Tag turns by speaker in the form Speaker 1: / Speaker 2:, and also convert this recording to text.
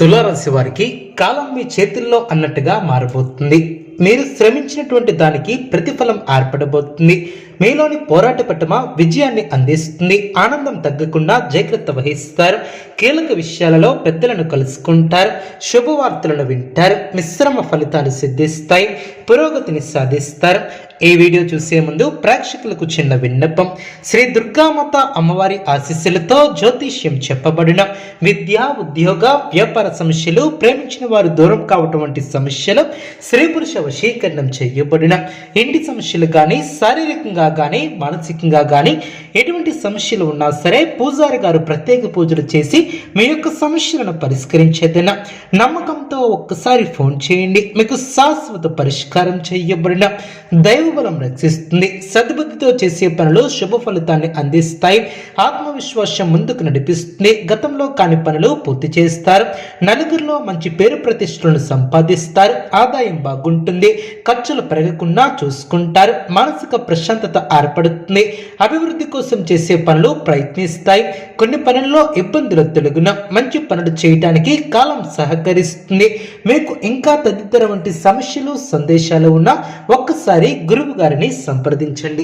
Speaker 1: తులారాశి వారికి కాలం మీ చేతుల్లో అన్నట్టుగా మారబోతుంది. మీరు శ్రమించినటువంటి దానికి ప్రతిఫలం ఏర్పడబోతుంది. మీలోని పోరాట పట్టుమ విజయాన్ని అందిస్తుంది. ఆనందం తగ్గకుండా జాగ్రత్త వహిస్తారు. కీలక విషయాలలో పెద్దలను కలుసుకుంటారు. శుభవార్తలను వింటారు. మిశ్రమ ఫలితాలు సిద్ధిస్తాయి. పురోగతిని సాధిస్తారు. ఈ వీడియో చూసే ముందు ప్రేక్షకులకు చిన్న విన్నపం. శ్రీ దుర్గామాత అమ్మవారి ఆశీస్సులతో జ్యోతిష్యం చెప్పబడిన విద్య ఉద్యోగ వ్యాపార సమస్యలు ప్రేమించిన వారు దూరం కావటం వంటి సమస్యలు స్త్రీ పురుష వశీకరణం చేయబడిన ఇంటి సమస్యలు కానీ శారీరకంగా కానీ మానసికంగా కానీ ఎటువంటి సమస్యలు ఉన్నా సరే పూజారి గారు ప్రత్యేక పూజలు చేసి మీ యొక్క సమస్యలను పరిష్కరించేదైనా నమ్మకంతో ఒక్కసారి ఫోన్ చేయండి. మీకు శాశ్వత పరిష్కారం చేయబడిన దైవబలం రక్షిస్తుంది. సద్బుద్ధితో చేసే పనులు శుభ ఫలితాన్ని అందిస్తాయి. ఆత్మవిశ్వాసం ముందుకు నడిపిస్తుంది. గతంలో కాని పనులు పూర్తి చేస్తారు. నలుగురిలో మంచి పేరు ప్రతిష్టలను సంపాదిస్తారు. ఆదాయం బాగుంటుంది. ఖర్చులు పెరగకుండా చూసుకుంటారు. మానసిక ప్రశాంతత ఏర్పడుతుంది. అభివృద్ధి కోసం చేసే పనులు ప్రయత్నిస్తాయి. కొన్ని పనుల్లో ఇబ్బందులు తొలగిన మంచి పనులు చేయడానికి కాలం సహకరిస్తుంది. మీకు ఇంకా తదితర వంటి సమస్యలు సందేశాలు ఉన్నా ఒక్కసారి గురువు గారిని సంప్రదించండి.